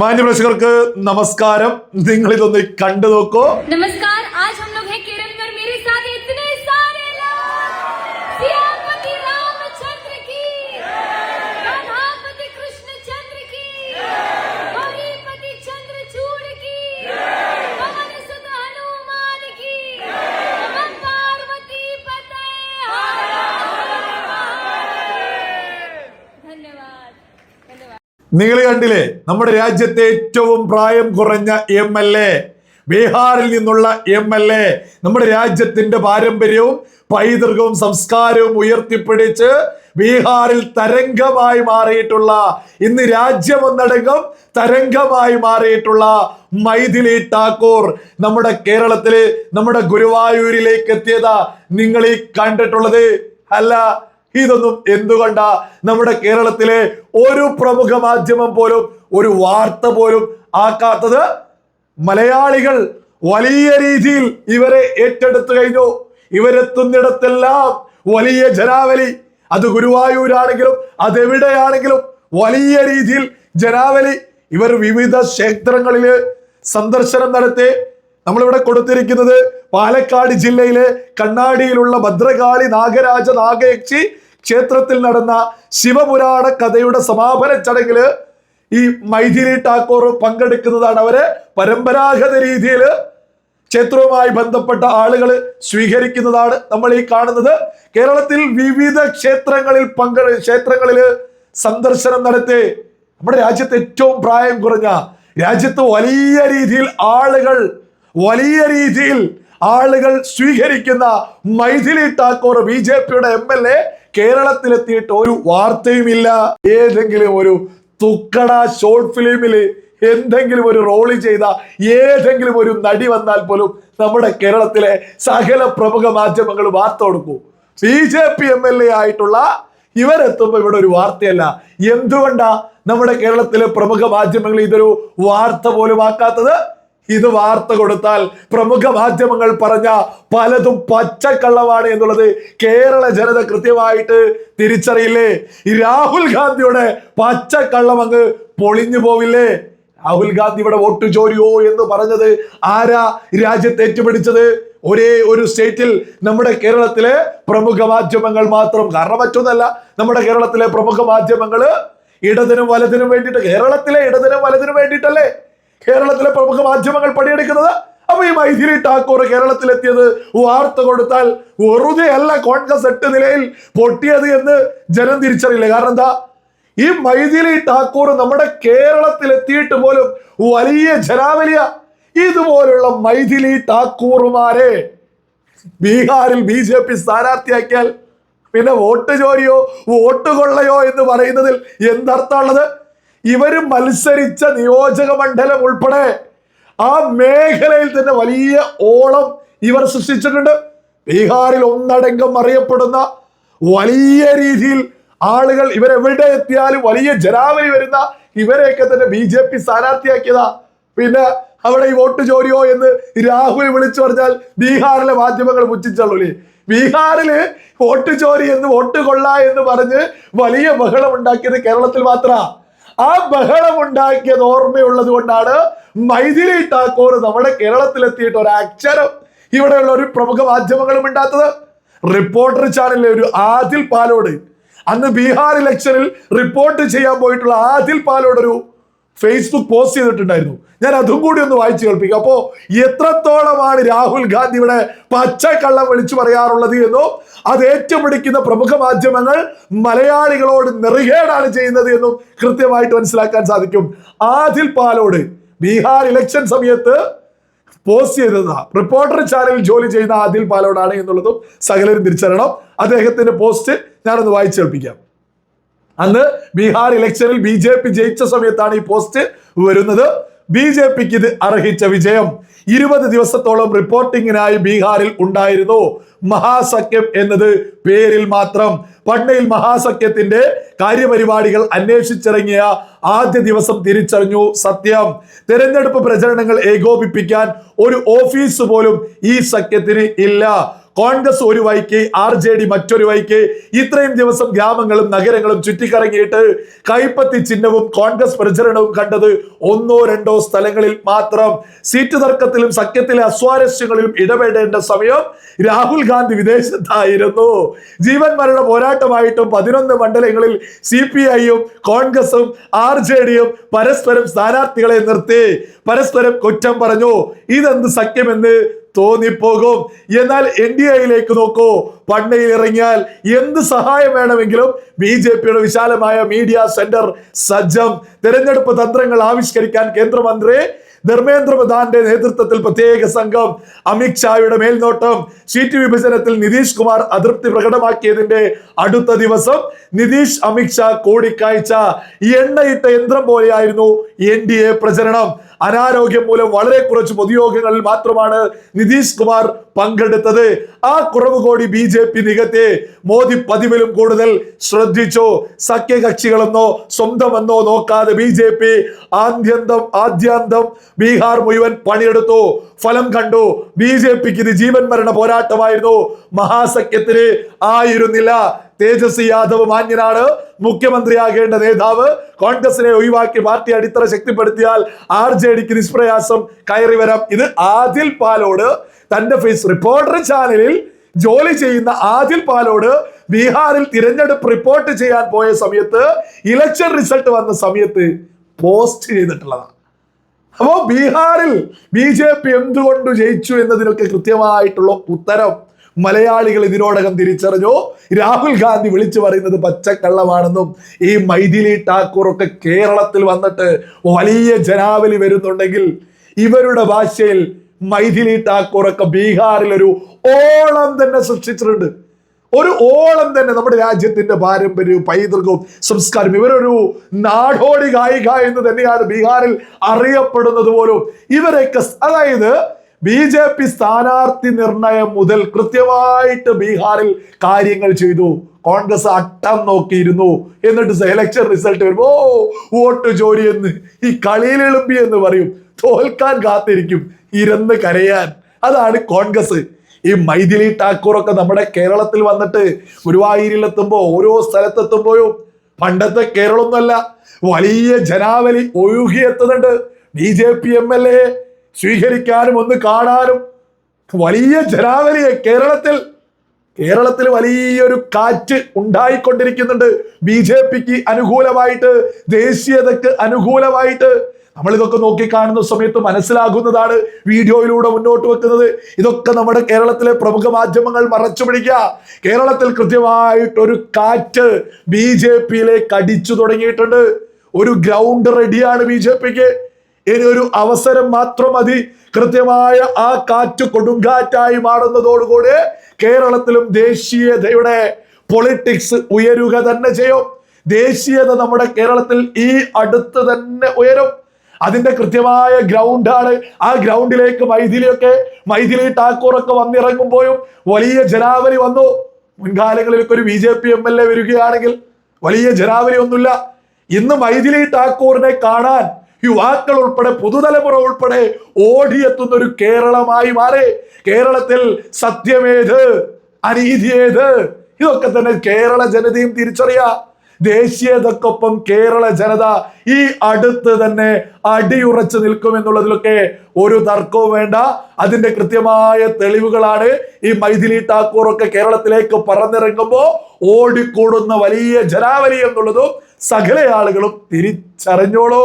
മാന്യപ്രേക്ഷകർക്ക് നമസ്കാരം. നിങ്ങൾ ഇതൊന്ന് കണ്ടു നോക്കൂ നമസ്കാരം. നിങ്ങൾ കണ്ടില്ലേ? നമ്മുടെ രാജ്യത്തെ ഏറ്റവും പ്രായം കുറഞ്ഞ എം എൽ എ ബീഹാറിൽ നിന്നുള്ള എം എൽ എ നമ്മുടെ രാജ്യത്തിന്റെ പാരമ്പര്യവും പൈതൃകവും സംസ്കാരവും ഉയർത്തിപ്പിടിച്ച് ബീഹാറിൽ തരംഗമായി മാറിയിട്ടുള്ള ഇന്ന് രാജ്യമൊന്നടങ്കം തരംഗമായി മാറിയിട്ടുള്ള മൈഥിലി ടാക്കൂർ നമ്മുടെ കേരളത്തിൽ നമ്മുടെ ഗുരുവായൂരിലേക്ക് എത്തിയതാ നിങ്ങൾ ഈ കണ്ടിട്ടുള്ളത്. അല്ല ഇതൊന്നും എന്തുകൊണ്ടാ നമ്മുടെ കേരളത്തിലെ ഒരു പ്രമുഖ മാധ്യമം പോലും ഒരു വാർത്ത പോലും ആക്കാത്തത്? മലയാളികൾ വലിയ രീതിയിൽ ഇവരെ ഏറ്റെടുത്തു കഴിഞ്ഞു. ഇവരെത്തുന്നിടത്തെല്ലാം വലിയ ജനാവലി. അത് ഗുരുവായൂരാണെങ്കിലും അതെവിടെയാണെങ്കിലും വലിയ രീതിയിൽ ജനാവലി. ഇവർ വിവിധ ക്ഷേത്രങ്ങളിൽ സന്ദർശനം നടത്തി. നമ്മളിവിടെ കൊടുത്തിരിക്കുന്നത് പാലക്കാട് ജില്ലയിലെ കണ്ണാടിയിലുള്ള ഭദ്രകാളി നാഗരാജ നാഗയക്ഷി ക്ഷേത്രത്തിൽ നടന്ന ശിവപുരാണ കഥയുടെ സമാപന ചടങ്ങിൽ ഈ മൈഥിലി ടാക്കോർ പങ്കെടുക്കുന്നതാണ് അവരെ. പരമ്പരാഗത രീതിയിൽ ക്ഷേത്രവുമായി ബന്ധപ്പെട്ട ആളുകൾ സ്വീകരിക്കുന്നതാണ് നമ്മൾ ഈ കാണുന്നത്. കേരളത്തിൽ വിവിധ ക്ഷേത്രങ്ങളിൽ പങ്കെ ക്ഷേത്രങ്ങളിൽ സന്ദർശനം നടത്തി നമ്മുടെ രാജ്യത്ത് ഏറ്റവും പ്രായം കുറഞ്ഞ രാജ്യത്ത് വലിയ രീതിയിൽ ആളുകൾ വലിയ രീതിയിൽ ആളുകൾ സ്വീകരിക്കുന്ന മൈഥിലി ടാക്കോർ ബി ജെ പിയുടെ എം എൽ എ കേരളത്തിലെത്തിയിട്ട് ഒരു വാർത്തയുമില്ല. ഏതെങ്കിലും ഒരു തുക്കട ഷോർട്ട് ഫിലിമിൽ എന്തെങ്കിലും ഒരു റോൾ ചെയ്ത ഏതെങ്കിലും ഒരു നടി വന്നാൽ പോലും നമ്മുടെ കേരളത്തിലെ സകല പ്രമുഖ മാധ്യമങ്ങൾ വാർത്ത കൊടുക്കൂ B J P M L A ആയിട്ടുള്ള ഇവരെത്തുമ്പോൾ ഇവിടെ ഒരു വാർത്തയല്ല. എന്തുകൊണ്ടാ നമ്മുടെ കേരളത്തിലെ പ്രമുഖ മാധ്യമങ്ങൾ ഇതൊരു വാർത്ത പോലും ആക്കാത്തത്? ഇത് വാർത്ത കൊടുത്താൽ പ്രമുഖ മാധ്യമങ്ങൾ പറഞ്ഞ പലതും പച്ചക്കള്ളമാണ് എന്നുള്ളത് കേരള ജനത കൃത്യമായിട്ട് തിരിച്ചറിയില്ലേ? രാഹുൽ ഗാന്ധിയുടെ പച്ചക്കള്ളം അങ്ങ് പൊളിഞ്ഞു പോവില്ലേ? രാഹുൽ ഗാന്ധി ഇവിടെ വോട്ട് ചോരിയോ എന്ന് പറഞ്ഞത് ആരാ രാജ്യത്ത് ഏറ്റുപിടിച്ചത്? ഒരേ ഒരു സ്റ്റേറ്റിൽ നമ്മുടെ കേരളത്തിലെ പ്രമുഖ മാധ്യമങ്ങൾ മാത്രം. കാരണം മറ്റൊന്നല്ല നമ്മുടെ കേരളത്തിലെ പ്രമുഖ മാധ്യമങ്ങൾ ഇടതിനും വലതിനും വേണ്ടിയിട്ട് കേരളത്തിലെ ഇടതിനും വലതിനും വേണ്ടിയിട്ടല്ലേ? കേരളത്തിലെ പ്രമുഖ മാധ്യമങ്ങൾ പണിയെടുക്കുന്നത് അപ്പൊ ഈ മൈഥിലി ടാക്കൂർ കേരളത്തിലെത്തിയത് വാർത്ത കൊടുത്താൽ വെറുതെ അല്ല കോൺഗ്രസ് എട്ട് നിലയിൽ പൊട്ടിയത് എന്ന് ജനം തിരിച്ചറിയില്ല. കാരണം എന്താ? ഈ മൈഥിലി ടാക്കൂർ നമ്മുടെ കേരളത്തിൽ എത്തിയിട്ട് പോലും വലിയ ജനാവലിയ. ഇതുപോലുള്ള മൈഥിലി ടാക്കൂറുമാരെ ബീഹാറിൽ ബി ജെ പി സ്ഥാനാർത്ഥിയാക്കിയാൽ പിന്നെ വോട്ട് ചോരിയോ വോട്ട് കൊള്ളയോ എന്ന് പറയുന്നതിൽ എന്തർത്ഥമുള്ളത്? ഇവർ മത്സരിച്ച നിയോജക മണ്ഡലം ഉൾപ്പെടെ ആ മേഖലയിൽ തന്നെ വലിയ ഓളം ഇവർ സൃഷ്ടിച്ചിട്ടുണ്ട്. ബീഹാറിൽ ഒന്നടങ്കം അറിയപ്പെടുന്ന വലിയ രീതിയിൽ ആളുകൾ ഇവരെവിടെ എത്തിയാലും വലിയ ജനാവലി വരുന്ന ഇവരെയൊക്കെ തന്നെ ബി ജെ പി സ്ഥാനാർത്ഥിയാക്കിയതാ. പിന്നെ അവിടെ ഈ വോട്ട് ചോരിയോ എന്ന് രാഹുൽ വിളിച്ചു പറഞ്ഞാൽ ബീഹാറിലെ മാധ്യമങ്ങൾ പുച്ഛിച്ചള്ളൂലേ ബീഹാറിൽ വോട്ട് ചോരി എന്ന് വോട്ട് കൊള്ള എന്ന് പറഞ്ഞ് വലിയ ബഹളം ഉണ്ടാക്കിയത് കേരളത്തിൽ മാത്ര. ആ ബഹളം ഉണ്ടാക്കിയത് ഓർമ്മയുള്ളത് കൊണ്ടാണ് മൈഥിലി ടാക്കോർ നമ്മുടെ കേരളത്തിലെത്തിയിട്ട് ഒരു അക്ഷരം. ഇവിടെയുള്ള ഒരു പ്രമുഖ മാധ്യമങ്ങളും ഇണ്ടാത്തത് റിപ്പോർട്ടർ ചാനലിലെ ഒരു ആദിൽ പാലോട്. അന്ന് ബീഹാർ ഇലക്ഷനിൽ റിപ്പോർട്ട് ചെയ്യാൻ പോയിട്ടുള്ള ആദിൽ പാലോട് ഒരു ഫേസ്ബുക്ക് പോസ്റ്റ് ചെയ്തിട്ടുണ്ടായിരുന്നു. ഞാൻ അതും കൂടി ഒന്ന് വായിച്ചു കേൾപ്പിക്കാം. അപ്പോ എത്രത്തോളമാണ് രാഹുൽ ഗാന്ധി ഇവിടെ പച്ചക്കള്ളം വിളിച്ചു പറയാറുള്ളത് എന്നോ അത് ഏറ്റുപിടിക്കുന്ന പ്രമുഖ മാധ്യമങ്ങൾ മലയാളികളോട് നെറുകേടാണ് ചെയ്യുന്നത് എന്നും കൃത്യമായിട്ട് മനസ്സിലാക്കാൻ സാധിക്കും. ആദിൽ പാലോട് ബീഹാർ ഇലക്ഷൻ സമയത്ത് പോസ്റ്റ് ചെയ്തതാ. റിപ്പോർട്ടർ ചാനലിൽ ജോലി ചെയ്യുന്ന ആദിൽ പാലോടാണ് എന്നുള്ളതും സകലരും തിരിച്ചറിയണം. അദ്ദേഹത്തിന്റെ പോസ്റ്റ് ഞാനൊന്ന് വായിച്ചു കേൾപ്പിക്കാം അന്ന് ബീഹാർ ഇലക്ഷനിൽ ബി ജെ പി ജയിച്ച സമയത്താണ് ഈ പോസ്റ്റ് വരുന്നത്. ബി ജെ പിക്ക് ഇത് അർഹിച്ച വിജയം. ഇരുപത് ദിവസത്തോളം റിപ്പോർട്ടിങ്ങിനായി ബീഹാറിൽ ഉണ്ടായിരുന്നു. മഹാസഖ്യം എന്നത് പേരിൽ മാത്രം. പട്നയിൽ മഹാസഖ്യത്തിന്റെ കാര്യപരിപാടികൾ അന്വേഷിച്ചിറങ്ങിയ ആദ്യ ദിവസം തിരിച്ചറിഞ്ഞു സത്യം. തെരഞ്ഞെടുപ്പ് പ്രചരണങ്ങൾ ഏകോപിപ്പിക്കാൻ ഒരു ഓഫീസ് പോലും ഈ സഖ്യത്തിന് ഇല്ല. കോൺഗ്രസ് ഒരു വൈക്ക് ആർ ജെ ഡി മറ്റൊരു വൈക്ക് ഇത്രയും ദിവസം ഗ്രാമങ്ങളും നഗരങ്ങളും ചുറ്റിക്കറങ്ങിയിട്ട് കൈപ്പത്തി ചിഹ്നവും കോൺഗ്രസ് പ്രചരണവും കണ്ടത് ഒന്നോ രണ്ടോ സ്ഥലങ്ങളിൽ മാത്രം. സീറ്റ് തർക്കത്തിലും സഖ്യത്തിലെ അസ്വാരസ്യങ്ങളിലും ഇടപെടേണ്ട സമയം രാഹുൽ ഗാന്ധി വിദേശത്തായിരുന്നു. ജീവൻ മരണ പോരാട്ടമായിട്ടും പതിനൊന്ന് മണ്ഡലങ്ങളിൽ സി പി ഐയും കോൺഗ്രസും ആർ ജെ ഡിയും പരസ്പരം സ്ഥാനാർത്ഥികളെ നിർത്തി. പരസ്പരം കുറ്റം പറഞ്ഞു. ഇതെന്ത് സഖ്യമെന്ന് തോന്നിപ്പോകും. എന്നാൽ എൻ ഡി എയിലേക്ക് നോക്കൂ. പണ്ണയിൽ ഇറങ്ങിയാൽ എന്ത് സഹായം വേണമെങ്കിലും ബി ജെ പിയുടെ വിശാലമായ മീഡിയ സെന്റർ സജ്ജം. തെരഞ്ഞെടുപ്പ് തന്ത്രങ്ങൾ ആവിഷ്കരിക്കാൻ കേന്ദ്രമന്ത്രി ധർമ്മേന്ദ്ര പ്രധാന്റെ നേതൃത്വത്തിൽ പ്രത്യേക സംഘം. അമിത്ഷായുടെ മേൽനോട്ടം. സീറ്റ് വിഭജനത്തിൽ നിതീഷ് കുമാർ അതൃപ്തി പ്രകടമാക്കിയതിന്റെ അടുത്ത ദിവസം നിതീഷ് അമിത്ഷാ കൂടിക്കാഴ്ച. എണ്ണയിട്ട യന്ത്രം പോലെയായിരുന്നു എൻ ഡി എ പ്രചരണം. അനാരോഗ്യം മൂലം വളരെ കുറച്ച് പൊതുയോഗങ്ങളിൽ മാത്രമാണ് നിതീഷ് കുമാർ പങ്കെടുത്തത്. ആ കുറവ് കൂടി ബി ജെ പി നികത്തെ. മോദി പതിവിലും കൂടുതൽ ശ്രദ്ധിച്ചു. സഖ്യകക്ഷികളെന്നോ സ്വന്തമെന്നോ നോക്കാതെ ബി ജെ പി ആദ്യന്തം ആദ്യാന്തം ബീഹാർ മുഴുവൻ പണിയെടുത്തു. ഫലം കണ്ടു. ബി ജെ പിക്ക് ഇത് ജീവൻ മരണ പോരാട്ടമായിരുന്നു. മഹാസഖ്യത്തിന് ആയിരുന്നില്ല. തേജസ്വി യാദവ് മാന്യനാണ്. മുഖ്യമന്ത്രിയാകേണ്ട നേതാവ് കോൺഗ്രസിനെ ഒഴിവാക്കി പാർട്ടി അടിത്തറ ശക്തിപ്പെടുത്തിയാൽ ആർ ജെ ഡിക്ക് നിഷ്പ്രയാസം കയറി വരാം. ഇത് ആദിൽ പാലോട് തന്റെ ഫേസ് റിപ്പോർട്ടർ ചാനലിൽ ജോലി ചെയ്യുന്ന ആദിൽ പാലോട് ബീഹാറിൽ തിരഞ്ഞെടുപ്പ് റിപ്പോർട്ട് ചെയ്യാൻ പോയ സമയത്ത് ഇലക്ഷൻ റിസൾട്ട് വന്ന സമയത്ത് പോസ്റ്റ് ചെയ്തിട്ടുള്ളതാണ്. അപ്പോ ബീഹാറിൽ ബി ജെ പി എന്തുകൊണ്ട് ജയിച്ചു എന്നതിനൊക്കെ കൃത്യമായിട്ടുള്ള ഉത്തരം മലയാളികൾ ഇതിനോടകം തിരിച്ചറിഞ്ഞു. രാഹുൽ ഗാന്ധി വിളിച്ചു പറയുന്നത് പച്ചക്കള്ളമാണെന്നും ഈ മൈഥിലി ഠാക്കൂർ ഒക്കെ കേരളത്തിൽ വന്നിട്ട് വലിയ ജനാവലി വരുന്നുണ്ടെങ്കിൽ ഇവരുടെ ഭാഷയിൽ മൈഥിലി ഠാക്കൂർ ഒക്കെ ബീഹാറിൽ ഒരു ഓളം തന്നെ സൃഷ്ടിച്ചിട്ടുണ്ട്. ഒരു ഓളം തന്നെ നമ്മുടെ രാജ്യത്തിന്റെ പാരമ്പര്യവും പൈതൃകവും സംസ്കാരം ഇവരൊരു നാടോടി ഗായിക എന്ന് തന്നെയാണ് ബീഹാറിൽ അറിയപ്പെടുന്നത് പോലും. ഇവരൊക്കെ അതായത് ബി ജെ പി സ്ഥാനാർത്ഥി നിർണയം മുതൽ കൃത്യമായിട്ട് ബീഹാറിൽ കാര്യങ്ങൾ ചെയ്തു. കോൺഗ്രസ് അട്ടം നോക്കിയിരുന്നു. എന്നിട്ട് സെലക്ഷൻ റിസൾട്ട് വരുമ്പോ "ഓ, വോട്ട് ജോലി എന്ന്. ഈ കളിയിൽ എളുമ്പി എന്ന് പറയും. തോൽക്കാൻ കാത്തിരിക്കും. ഇരന്ന് കരയാൻ. അതാണ് കോൺഗ്രസ്. ഈ മൈഥിലി ടാക്കൂറൊക്കെ നമ്മുടെ കേരളത്തിൽ വന്നിട്ട് ഗുരുവായൂരിലെത്തുമ്പോ ഓരോ സ്ഥലത്തെത്തുമ്പോഴും പണ്ടത്തെ കേരളമൊന്നുമല്ല വലിയ ജനാവലി ഒഴുകിയെത്തുന്നുണ്ട്. B J P M L A സ്വീകരിക്കാനും ഒന്ന് കാണാനും വലിയ ജനാവലിയെ കേരളത്തിൽ കേരളത്തിൽ വലിയൊരു കാറ്റ് ഉണ്ടായിക്കൊണ്ടിരിക്കുന്നുണ്ട്. ബി ജെ പിക്ക് അനുകൂലമായിട്ട് ദേശീയതക്ക് അനുകൂലമായിട്ട്. നമ്മൾ ഇതൊക്കെ നോക്കി കാണുന്ന സമയത്ത് മനസ്സിലാകുന്നതാണ് വീഡിയോയിലൂടെ മുന്നോട്ട് വെക്കുന്നത്. ഇതൊക്കെ നമ്മുടെ കേരളത്തിലെ പ്രമുഖ മാധ്യമങ്ങൾ മറച്ചു പിടിക്കുക. കേരളത്തിൽ കൃത്യമായിട്ടൊരു കാറ്റ് ബി ജെ പിയിലേക്ക് അടിച്ചു തുടങ്ങിയിട്ടുണ്ട്. ഒരു ഗ്രൗണ്ട് റെഡിയാണ് ബി ജെ പിക്ക്. ഇനി ഒരു അവസരം മാത്രം മതി. കൃത്യമായ ആ കാറ്റ് കൊടുങ്കാറ്റായി മാറുന്നതോടുകൂടി കേരളത്തിലും ദേശീയതയുടെ പൊളിറ്റിക്സ് ഉയരുക തന്നെ ചെയ്യും. ദേശീയത നമ്മുടെ കേരളത്തിൽ ഈ അടുത്ത് തന്നെ ഉയരും. അതിന്റെ കൃത്യമായ ഗ്രൗണ്ടാണ് ആ ഗ്രൗണ്ടിലേക്ക് മൈഥിലിയൊക്കെ മൈഥിലി ടാക്കൂറൊക്കെ വന്നിറങ്ങുമ്പോഴും വലിയ ജനാവലി വന്നു. മുൻകാലങ്ങളിലൊക്കെ ഒരു B J P M L A വരികയാണെങ്കിൽ വലിയ ജനാവലി ഒന്നുമില്ല. ഇന്ന് മൈഥിലി ടാക്കൂറിനെ കാണാൻ യുവാക്കൾ ഉൾപ്പെടെ പുതുതലമുറ ഉൾപ്പെടെ ഓടിയെത്തുന്ന ഒരു കേരളമായി മാറി. കേരളത്തിൽ സത്യമേത് അനീതിയേത്? ഇതൊക്കെ തന്നെ കേരള ജനതയും തിരിച്ചറിയാ. ദേശീയതക്കൊപ്പം കേരള ജനത ഈ അടുത്ത് തന്നെ അടിയുറച്ചു നിൽക്കുമെന്നുള്ളതിലൊക്കെ ഒരു തർക്കവും വേണ്ട. അതിന്റെ കൃത്യമായ തെളിവുകളാണ് ഈ മൈഥിലി ടാക്കൂർ ഒക്കെ കേരളത്തിലേക്ക് പറന്നിറങ്ങുമ്പോൾ ഓടിക്കൂടുന്ന വലിയ ജനാവലി എന്നുള്ളതും സകല ആളുകളും തിരിച്ചറിഞ്ഞോളൂ.